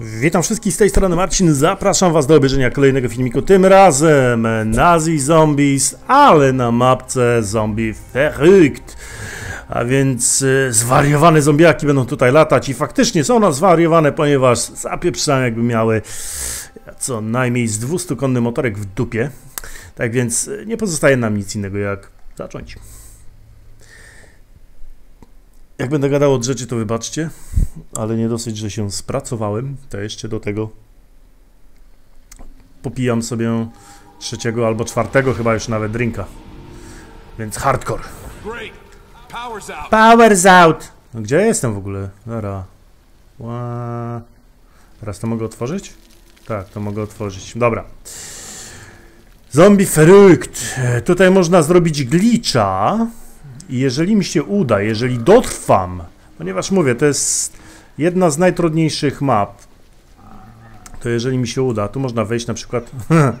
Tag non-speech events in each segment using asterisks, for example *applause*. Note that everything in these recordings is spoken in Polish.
Witam wszystkich z tej strony Marcin, zapraszam was do obejrzenia kolejnego filmiku, tym razem Nazi Zombies, ale na mapce Zombie Verrückt. A więc e, zwariowane zombiaki będą tutaj latać i faktycznie są one zwariowane, ponieważ zapieprzają jakby miały co najmniej z 200-konny motorek w dupie. Tak więc e, nie pozostaje nam nic innego jak zacząć. Jak będę gadał od rzeczy, to wybaczcie, ale nie dosyć, że się spracowałem, to jeszcze do tego popijam sobie trzeciego albo czwartego chyba już nawet drinka. Więc hardcore. Great. Power's out. Powers out! No gdzie ja jestem w ogóle? Dobra. Ła... Teraz to mogę otworzyć? Tak, to mogę otworzyć. Dobra. Zombie Verrückt. E, Tutaj można zrobić glitcha. I jeżeli mi się uda, jeżeli dotrwam, ponieważ mówię, to jest jedna z najtrudniejszych map, to jeżeli mi się uda, tu można wejść na przykład... *laughs*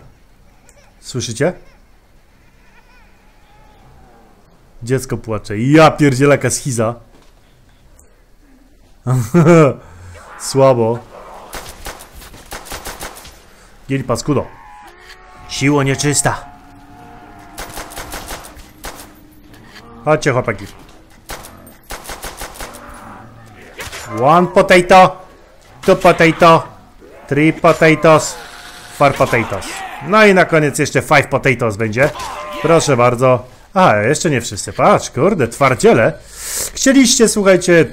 Słyszycie? Dziecko płacze. Ja pierdzielę jaka schiza. *laughs* Słabo. Gień paskudo. Siło nieczysta. Chodźcie chłopaki. One potato. Two potato. Three potatoes. Four potatoes. No i na koniec jeszcze five potatoes będzie. Proszę bardzo. A, jeszcze nie wszyscy. Patrz, kurde, twardziele. Chcieliście, słuchajcie,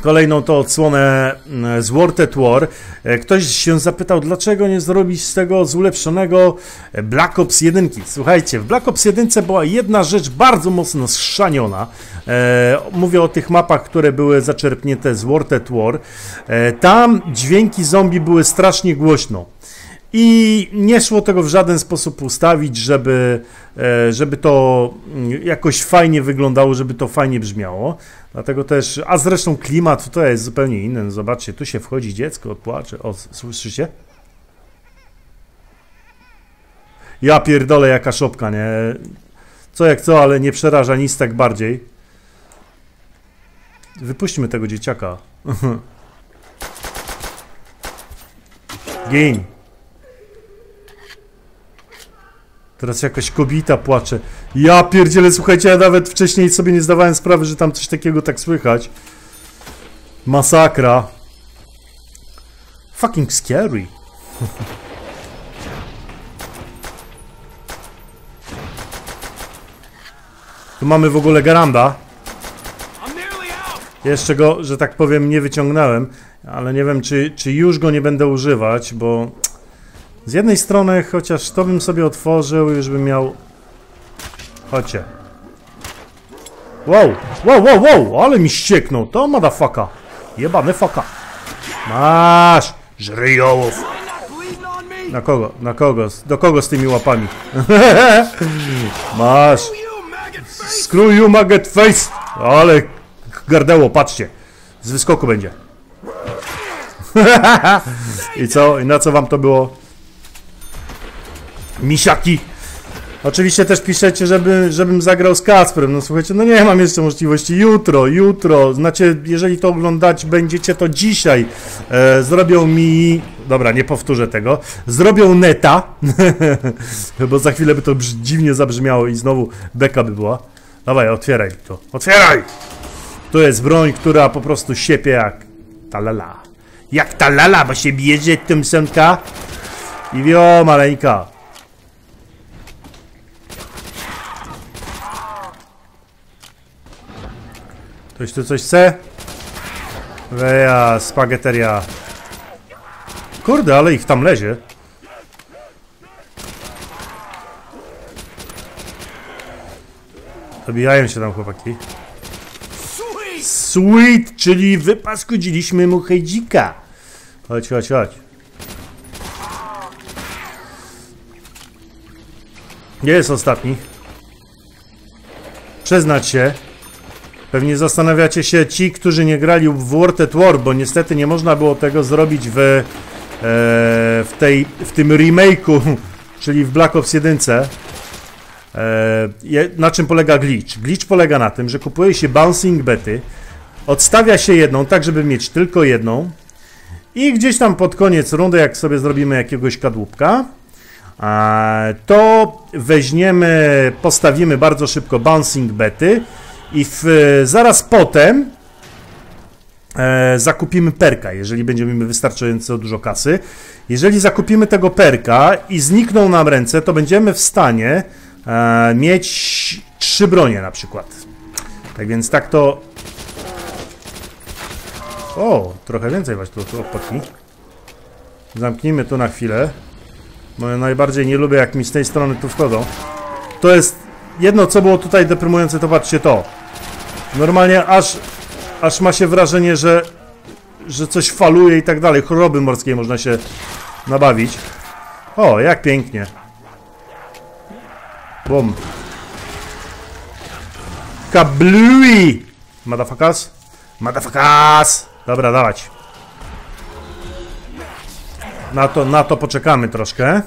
kolejną to odsłonę mm, z World at War. E, Ktoś się zapytał, dlaczego nie zrobić z tego z ulepszonego e, Black Ops 1. Słuchajcie, w Black Ops 1 była jedna rzecz bardzo mocno schrzaniona. E, mówię o tych mapach, które były zaczerpnięte z World at War. Tam dźwięki zombie były strasznie głośno. I nie szło tego w żaden sposób ustawić, żeby, e, żeby to mm, jakoś fajnie wyglądało, żeby to fajnie brzmiało. Dlatego też, a zresztą klimat tutaj jest zupełnie inny. No Zobaczcie, tu się wchodzi dziecko, płacze. O, słyszycie? Ja pierdolę jaka szopka, nie? Co jak co, ale nie przeraża nic tak bardziej. Wypuśćmy tego dzieciaka. *laughs* Gin. Teraz jakaś kobieta płacze. Ja pierdzielę, słuchajcie, ja nawet wcześniej sobie nie zdawałem sprawy, że tam coś takiego tak słychać. Masakra. Fucking scary. *laughs* Tu mamy w ogóle Garanda. Jeszcze go, że tak powiem, nie wyciągnąłem, ale nie wiem, czy, czy już go nie będę używać, bo z jednej strony, chociaż to bym sobie otworzył, już bym miał... Chodźcie. Wow, wow, wow, wow, ale mi ścieknął, to motherfucker. Jebany faka. Masz, żryjołów. Na kogo, na kogo, do kogo z tymi łapami? *laughs* Masz. Screw you, maggot face! Ale gardeło, patrzcie. Z wyskoku będzie. *laughs* I co? I na co wam to było? Misiaki! Oczywiście też piszecie, żeby, żebym zagrał z Kasprem. No słuchajcie, no nie mam jeszcze możliwości. Jutro, jutro. Znaczy, jeżeli to oglądać będziecie, to dzisiaj e, zrobią mi... Dobra, nie powtórzę tego. Zrobią neta, *laughs* bo za chwilę by to dziwnie zabrzmiało i znowu beka by była. Dawaj, otwieraj to. Otwieraj! To jest broń, która po prostu siepie jak talala. Jak talala, bo się bierze Thompsonka i wio maleńka. Ktoś tu coś chce? Weja, spagheteria. Kurde, ale ich tam lezie. Dobijają się tam chłopaki. Sweet. Sweet, czyli wypaskudziliśmy mu hejdzika. Chodź, chodź, chodź. Gdzie jest ostatni? Przyznać się. Pewnie zastanawiacie się ci, którzy nie grali w World at War, bo niestety nie można było tego zrobić w, e, w, tej, w tym remake'u, *laughs* czyli w Black Ops 1. E, na czym polega glitch? Glitch polega na tym, że kupuje się bouncing bety, odstawia się jedną, tak żeby mieć tylko jedną I gdzieś tam pod koniec rundy, jak sobie zrobimy jakiegoś kadłubka, to weźmiemy, postawimy bardzo szybko bouncing bety i w, zaraz potem e, zakupimy perka, jeżeli będziemy wystarczająco dużo kasy. Jeżeli zakupimy tego perka i znikną nam ręce, to będziemy w stanie e, mieć trzy bronie na przykład. Tak więc tak to... O, trochę więcej właśnie tu, opaki. Zamknijmy tu na chwilę. Ja najbardziej nie lubię jak mi z tej strony tu wchodzą. To jest jedno co było tutaj deprymujące, to patrzcie to. Normalnie aż, aż ma się wrażenie, że, że coś faluje i tak dalej. Choroby morskie można się nabawić. O, jak pięknie. Bum. Kablui! Motherfuckers? Motherfuckers! Dobra, dawać. Na to, na to poczekamy troszkę.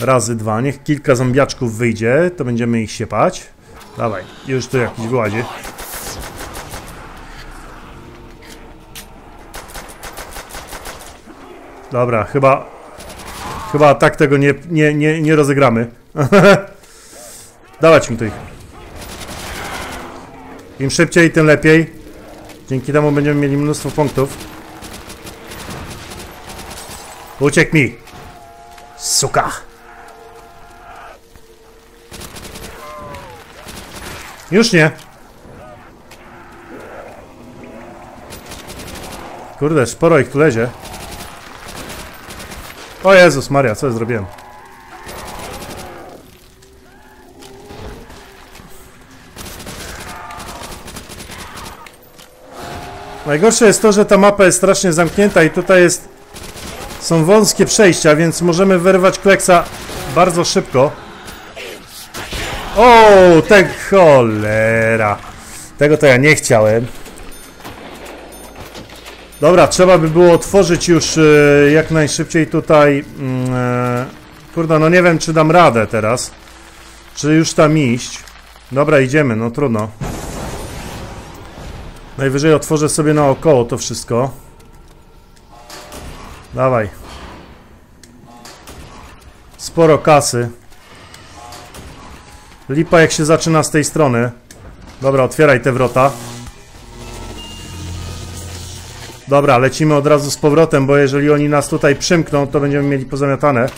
Razy dwa. Niech kilka zombiaczków wyjdzie, to będziemy ich siepać. Dawaj, już tu jakiś wyłazi. Dobra, chyba... Chyba tak tego nie, nie, nie, nie rozegramy. *laughs* Dawać mi tu ich. Im szybciej, tym lepiej. Dzięki temu będziemy mieli mnóstwo punktów. Uciekł mi! Suka! Już nie. Kurde, sporo ich tu lezie. O Jezus Maria, co ja zrobiłem? Najgorsze jest to, że ta mapa jest strasznie zamknięta i tutaj jest... Są wąskie przejścia, więc możemy wyrwać kleksa bardzo szybko. O, tak cholera. Tego to ja nie chciałem. Dobra, trzeba by było otworzyć już e, jak najszybciej tutaj. mm, E, kurde, no nie wiem, czy dam radę teraz. Czy już tam iść. Dobra, idziemy, no trudno. Najwyżej otworzę sobie naokoło to wszystko. Dawaj. Sporo kasy. Lipa jak się zaczyna z tej strony. Dobra, otwieraj te wrota. Dobra, lecimy od razu z powrotem, bo jeżeli oni nas tutaj przymkną, to będziemy mieli pozamiatane.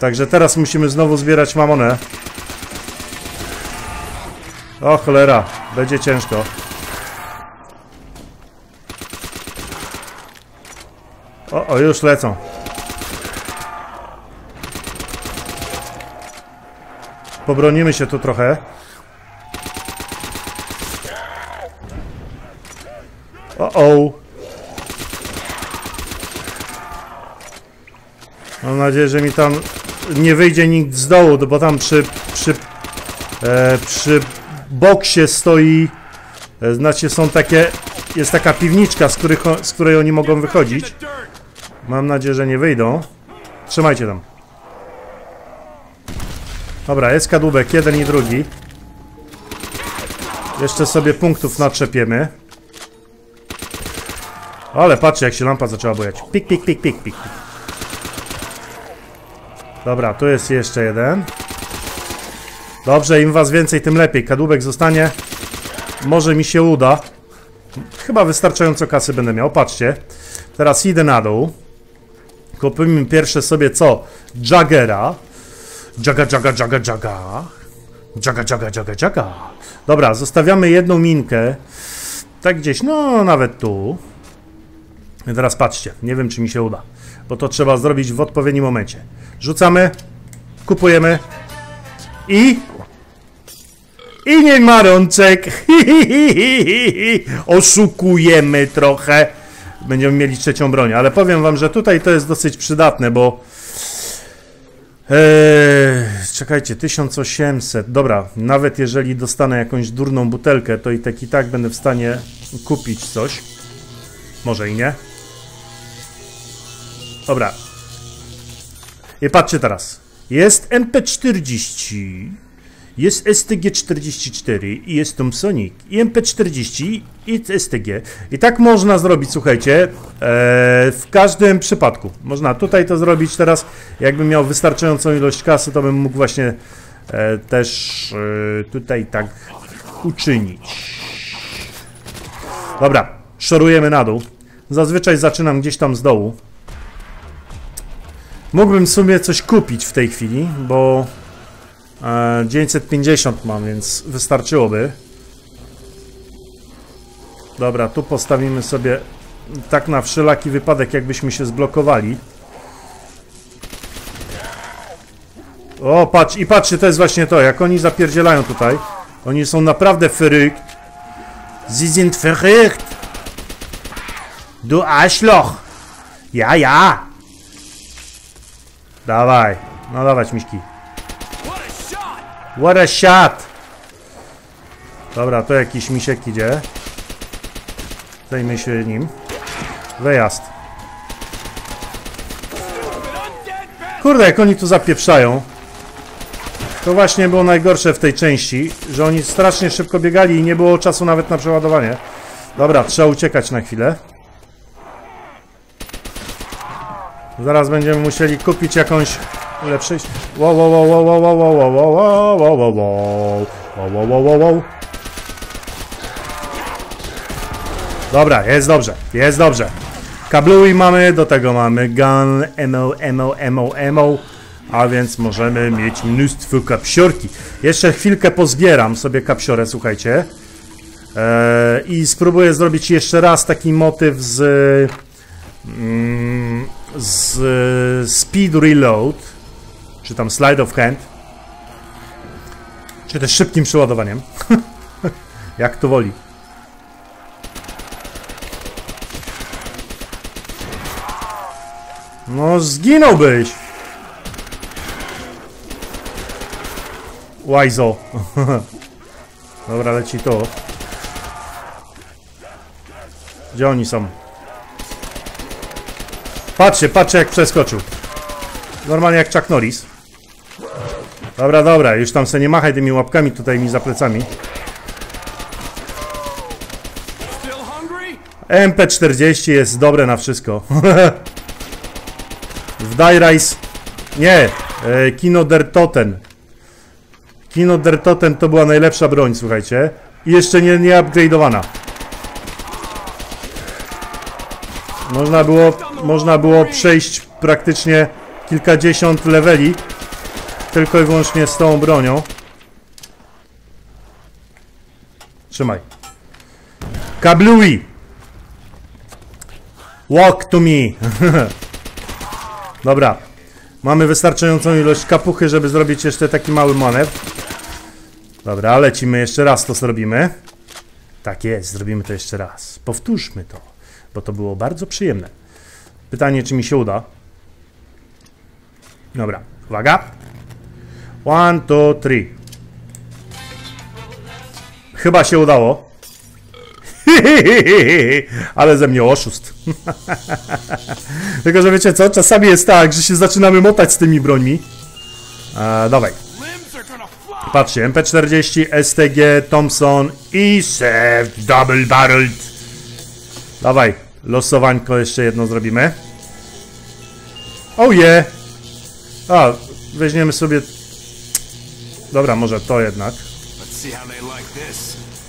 Także teraz musimy znowu zbierać mamonę. O cholera, będzie ciężko. O, o, już lecą. Pobronimy się tu trochę. O, o. Mam nadzieję, że mi tam nie wyjdzie nikt z dołu, bo tam przy, przy, e, przy boksie stoi, e, znaczy są takie, jest taka piwniczka, z, których, z której oni mogą wychodzić. Mam nadzieję, że nie wyjdą. Trzymajcie tam. Dobra, jest kadłubek, jeden i drugi. Jeszcze sobie punktów natrzepiemy. Ale patrzcie, jak się lampa zaczęła bojać. Pik, pik, pik, pik, pik. Dobra, tu jest jeszcze jeden. Dobrze, im was więcej, tym lepiej. Kadłubek zostanie. Może mi się uda. Chyba wystarczająco kasy będę miał. Patrzcie. Teraz idę na dół. Kupimy pierwsze sobie co? Jaggera. Jaga, jaga, jaga, jaga. Jaga, jaga, jaga, jaga. Dobra, zostawiamy jedną minkę. Tak gdzieś, no nawet tu. I teraz patrzcie, nie wiem czy mi się uda, bo to trzeba zrobić w odpowiednim momencie. Rzucamy, kupujemy i... I nie ma rączek. *laughs* Oszukujemy trochę. Będziemy mieli trzecią broń, ale powiem wam, że tutaj to jest dosyć przydatne, bo... Eee, czekajcie, 1800. Dobra, nawet jeżeli dostanę jakąś durną butelkę, to i tak i tak będę w stanie kupić coś. Może i nie. Dobra. I patrzcie teraz. Jest MP40. Jest STG-44 i jest Thompsonik i MP-40 i STG. I tak można zrobić, słuchajcie, e, w każdym przypadku. Można tutaj to zrobić teraz, jakbym miał wystarczającą ilość kasy, to bym mógł właśnie e, też e, tutaj tak uczynić. Dobra, szorujemy na dół. Zazwyczaj zaczynam gdzieś tam z dołu. Mógłbym w sumie coś kupić w tej chwili, bo 950 mam, więc wystarczyłoby. Dobra, tu postawimy sobie tak na wszelaki wypadek, jakbyśmy się zblokowali. O, patrz, i patrzcie, to jest właśnie to, jak oni zapierdzielają tutaj. Oni są naprawdę verrückt. Sie sind verrückt. Du Arschloch. Ja, ja. Dawaj. No dawać, Miśki. What a shot! Dobra, to jakiś misiek idzie. Zajmę się nim. Wyjazd. Kurde, jak oni tu zapieprzają. To właśnie było najgorsze w tej części, że oni strasznie szybko biegali i nie było czasu nawet na przeładowanie. Dobra, trzeba uciekać na chwilę. Zaraz będziemy musieli kupić jakąś lepszą... Wow, wow, wow, wow, wow, wow, wow, wow, wow, wow, wow, wow, wow. Dobra, jest dobrze, jest dobrze. Kabluj mamy, do tego mamy gun, ammo, ammo, ammo, ammo, a więc możemy mieć mnóstwo kapsiorki. Jeszcze chwilkę pozbieram sobie kapsiorę, słuchajcie. Eee, I spróbuję zrobić jeszcze raz taki motyw z, mm, z speed reload, czy tam slide of hand, czy też szybkim przeładowaniem. *laughs* Jak to woli. No, zginąłbyś! Łajzo. *laughs* Dobra, leci to. Gdzie oni są? Patrzcie, patrzcie jak przeskoczył. Normalnie jak Chuck Norris. Dobra, dobra, już tam se nie machaj tymi łapkami tutaj mi za plecami. Still hungry? MP40 jest dobre na wszystko. *laughs* w Rise... Nie, e, Kino der Toten. Kino der Toten to była najlepsza broń, słuchajcie. I jeszcze nie, nie upgrade'owana. Można było, można było przejść praktycznie kilkadziesiąt leveli tylko i wyłącznie z tą bronią. Trzymaj. Kablui! Walk to me! *laughs* Dobra. Mamy wystarczającą ilość kapuchy, żeby zrobić jeszcze taki mały manewr. Dobra, lecimy jeszcze raz to zrobimy. Tak jest, zrobimy to jeszcze raz. Powtórzmy to, bo to było bardzo przyjemne. Pytanie, czy mi się uda. Dobra, uwaga. One, two, three. Chyba się udało. *laughs* Ale ze mnie oszust. *laughs* Tylko, że wiecie co, czasami jest tak, że się zaczynamy motać z tymi brońmi. E, dawaj. Patrzcie, MP40, STG, Thompson i Save Double Barreled. Dawaj, losowańko jeszcze jedno zrobimy. Oh yeah. A, weźmiemy sobie... Dobra, może to jednak.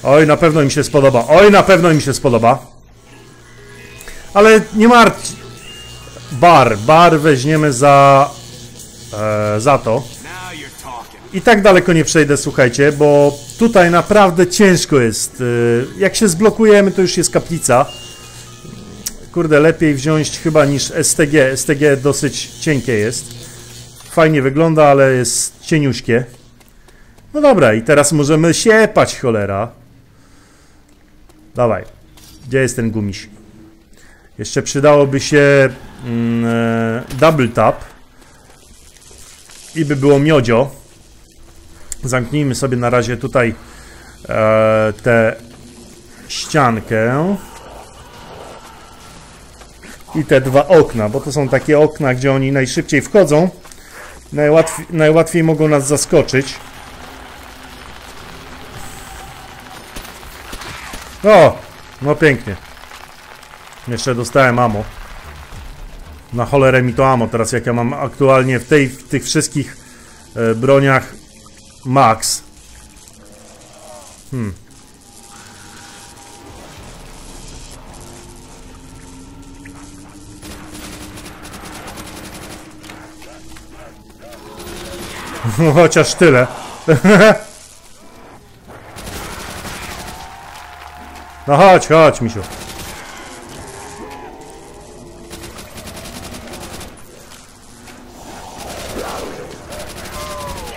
Oj, na pewno im się spodoba. Oj, na pewno im się spodoba. Ale nie martw. Bar, bar weźmiemy za... E, za to. I tak daleko nie przejdę, słuchajcie, bo tutaj naprawdę ciężko jest. y, Jak się zblokujemy, to już jest kaplica. Kurde, lepiej wziąć chyba niż STG. STG dosyć cienkie jest. Fajnie wygląda, ale jest cieniuśkie. No dobra, i teraz możemy siepać, cholera. Dawaj. Gdzie jest ten gumiś? Jeszcze przydałoby się mm, e, double tap. I by było miodzio. Zamknijmy sobie na razie tutaj e, tę ściankę. I te dwa okna, bo to są takie okna, gdzie oni najszybciej wchodzą. Najłatwiej, najłatwiej mogą nas zaskoczyć. O! No pięknie. Jeszcze dostałem amo. Na cholerę mi to amo teraz, jak ja mam aktualnie w, tej, w tych wszystkich e, broniach max. Hmm. *laughs* Chociaż tyle. *laughs* No chodź, chodź, misiu.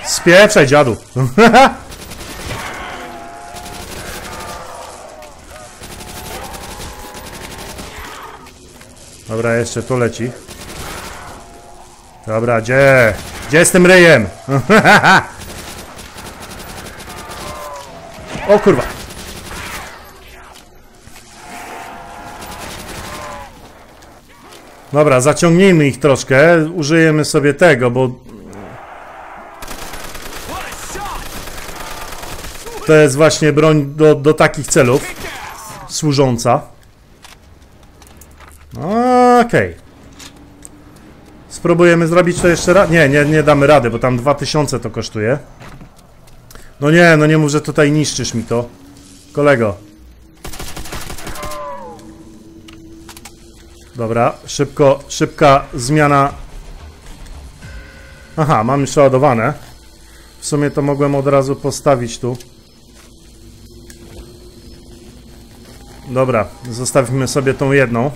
Spieprzaj, dziadu. *laughs* Dobra, jeszcze tu leci. Dobra, gdzie? Gdzie z tym ryjem? *laughs* o kurwa. Dobra, zaciągnijmy ich troszkę. Użyjemy sobie tego, bo to jest właśnie broń do, do takich celów służąca. Okej. Spróbujemy zrobić to jeszcze raz. Nie, nie, nie damy rady, bo tam 2000 to kosztuje. No nie, no nie mów, że tutaj niszczysz mi to. Kolego. Dobra, szybko, szybka zmiana. Aha, mam już ładowane. W sumie to mogłem od razu postawić tu. Dobra, zostawimy sobie tą jedną.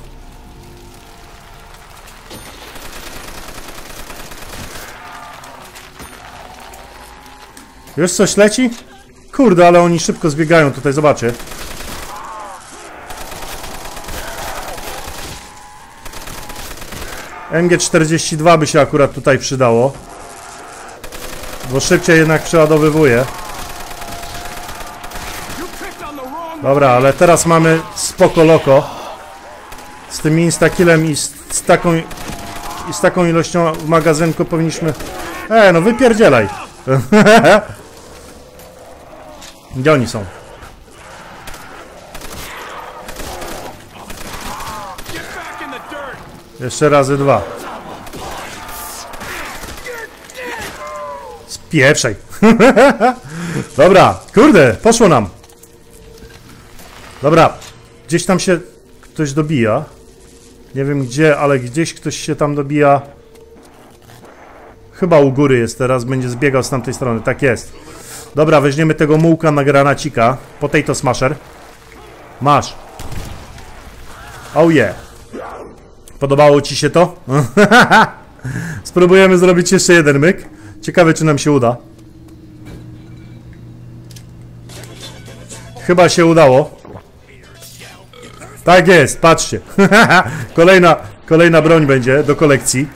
Już coś leci? Kurde, ale oni szybko zbiegają tutaj, zobaczcie. MG42 by się akurat tutaj przydało. Bo szybciej jednak przeładowywuje. Dobra, ale teraz mamy spoko loko. Z tym instakillem i z, z taką i z taką ilością w magazynku powinniśmy... E, no wypierdzielaj. *laughs* Gdzie oni są? Jeszcze razy dwa. Spieprzaj. *laughs* Dobra, kurde, poszło nam. Dobra, gdzieś tam się ktoś dobija. Nie wiem gdzie, ale gdzieś ktoś się tam dobija. Chyba u góry jest teraz, będzie zbiegał z tamtej strony, tak jest. Dobra, weźmiemy tego mułka na granacika. Potato smasher. Masz. Oh yeah. Podobało ci się to? *laughs* Spróbujemy zrobić jeszcze jeden myk. Ciekawe, czy nam się uda. Chyba się udało. Tak jest, patrzcie. *laughs* kolejna, kolejna broń będzie do kolekcji.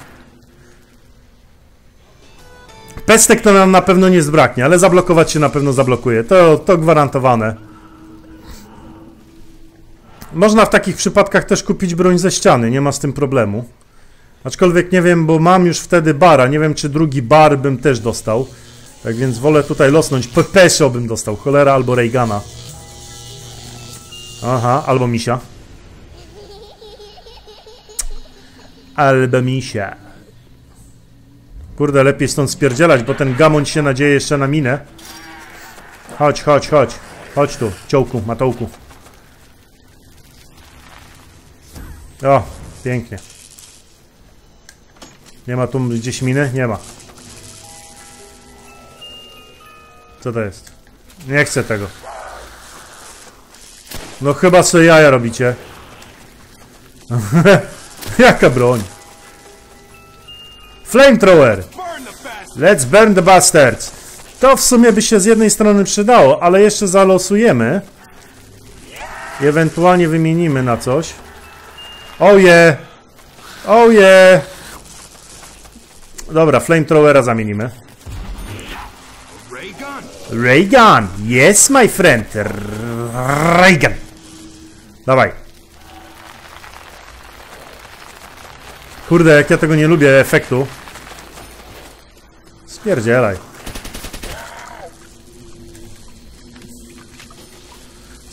Pestek to nam na pewno nie zbraknie, ale zablokować się na pewno zablokuje. To, to gwarantowane. Można w takich przypadkach też kupić broń ze ściany, nie ma z tym problemu. Aczkolwiek nie wiem, bo mam już wtedy bara, nie wiem czy drugi bar bym też dostał. Tak więc wolę tutaj losnąć. Pepesio bym dostał, cholera albo Reagana. Aha, albo misia. Albo misia. Kurde, lepiej stąd spierdzielać, bo ten gamoń się nadzieje jeszcze na minę. Chodź, chodź, chodź. Chodź tu, ciołku, matołku. O, pięknie. Nie ma tu gdzieś miny? Nie ma. Co to jest? Nie chcę tego. No chyba sobie jaja robicie. *laughs* Jaka broń? Flamethrower! Let's burn the bastards! To w sumie by się z jednej strony przydało, ale jeszcze zalosujemy. I ewentualnie wymienimy na coś. Oh yeah! Oh yeah! Dobra, flamethrowera zamienimy. Gun! Yes, my friend! R- Ray gun! Dawaj. Kurde, jak ja tego nie lubię efektu. Spierdzielaj.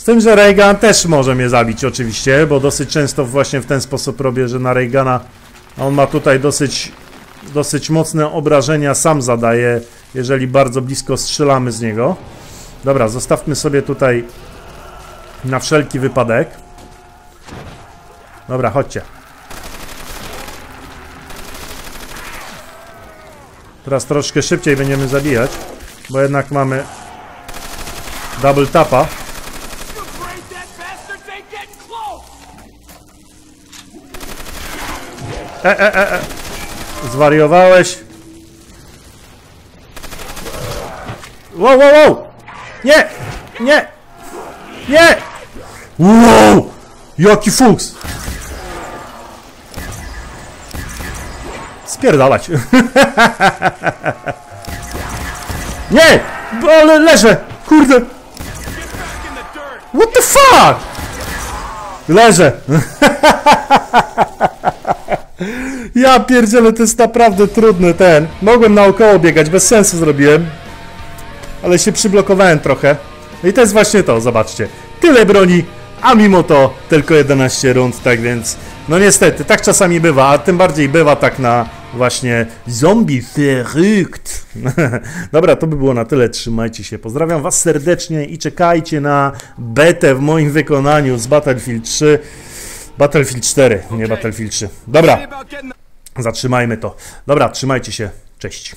Z tym, że Reagan też może mnie zabić oczywiście, bo dosyć często właśnie w ten sposób robię, że na Reagana on ma tutaj dosyć, dosyć mocne obrażenia, sam zadaje, jeżeli bardzo blisko strzelamy z niego. Dobra, zostawmy sobie tutaj na wszelki wypadek. Dobra, chodźcie. Teraz troszkę szybciej będziemy zabijać, bo jednak mamy double tapa. Zwariowałeś? Wow, wow, wow! Nie! Nie! Nie! Wow! Jaki fuks! Spierdalać. *laughs* Nie! Ale leżę! Kurde! What the fuck? Leżę. *laughs* Ja pierdzielę, to jest naprawdę trudny ten. Mogłem naokoło biegać, bez sensu zrobiłem. Ale się przyblokowałem trochę. No i to jest właśnie to, zobaczcie. Tyle broni, a mimo to tylko 11 rund, tak więc... No niestety, tak czasami bywa, a tym bardziej bywa tak na właśnie zombie verrückt. *laughs* Dobra, to by było na tyle, trzymajcie się. Pozdrawiam was serdecznie i czekajcie na betę w moim wykonaniu z Battlefield 3. Battlefield 4, nie Battlefield 3. Dobra, zatrzymajmy to. Dobra, trzymajcie się. Cześć.